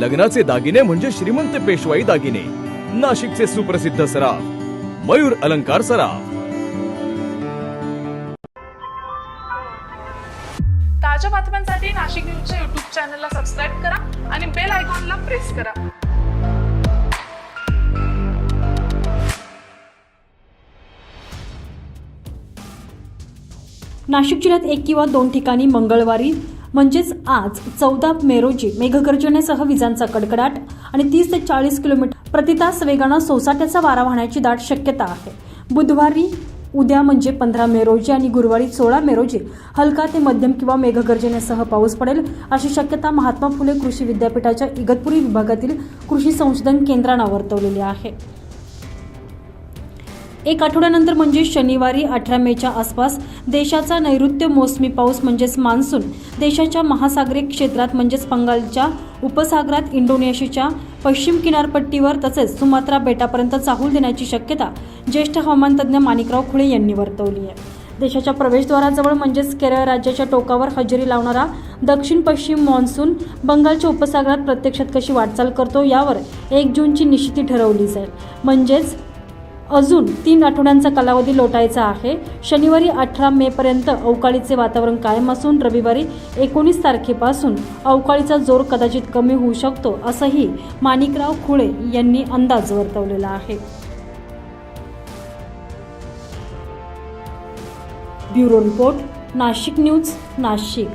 लग्नाचे दागिने म्हणजे श्रीमंत पेशवाई दागिने. नाशिकचे सुप्रसिद्ध सराफ मयूर अलंकार सराफ. ताज्या बातम्यांसाठी नाशिक न्यूजच्या युट्यूब चॅनलला सबस्क्राईब करा आणि बेल आयकॉनला प्रेस करा. नाशिक जिल्ह्यात एक किंवा दोन ठिकाणी मंगळवारी म्हणजेच आज चौदा मे रोजी मेघगर्जनेसह विजांचा कडकडाट आणि तीस ते चाळीस किलोमीटर प्रतितास वेगानं सोसाट्याचा वारा वाहण्याची दाट शक्यता आहे. बुधवारी उद्या म्हणजे पंधरा मे रोजी आणि गुरुवारी सोळा मे रोजी हलका ते मध्यम किंवा मेघगर्जनेसह पाऊस पडेल अशी शक्यता महात्मा फुले कृषी विद्यापीठाच्या इगतपुरी विभागातील कृषी संशोधन केंद्रानं वर्तवलेली आहे. एक आठवड्यानंतर म्हणजे शनिवारी अठरा मेच्या आसपास देशाचा नैऋत्य मोसमी पाऊस म्हणजेच मान्सून देशाच्या महासागरी क्षेत्रात म्हणजेच बंगालच्या उपसागरात इंडोनेशियाच्या पश्चिम किनारपट्टीवर तसेच सुमात्रा बेटापर्यंत चाहूल देण्याची शक्यता ज्येष्ठ हवामान तज्ज्ञ माणिकराव खुळे यांनी वर्तवली आहे. देशाच्या प्रवेशद्वाराजवळ म्हणजेच केरळ राज्याच्या टोकावर हजेरी लावणारा दक्षिण पश्चिम मान्सून बंगालच्या उपसागरात प्रत्यक्षात कशी वाटचाल करतो यावर एक जूनची निश्चिती ठरवली जाईल. म्हणजेच अजून तीन आठवड्यांचा कालावधी लोटायचा आहे. शनिवारी अठरा मेपर्यंत अवकाळीचे वातावरण कायम असून रविवारी एकोणीस तारखेपासून अवकाळीचा जोर कदाचित कमी होऊ शकतो असंही माणिकराव खुळे यांनी अंदाज वर्तवलेला आहे. Bureau report Nashik news Nashik.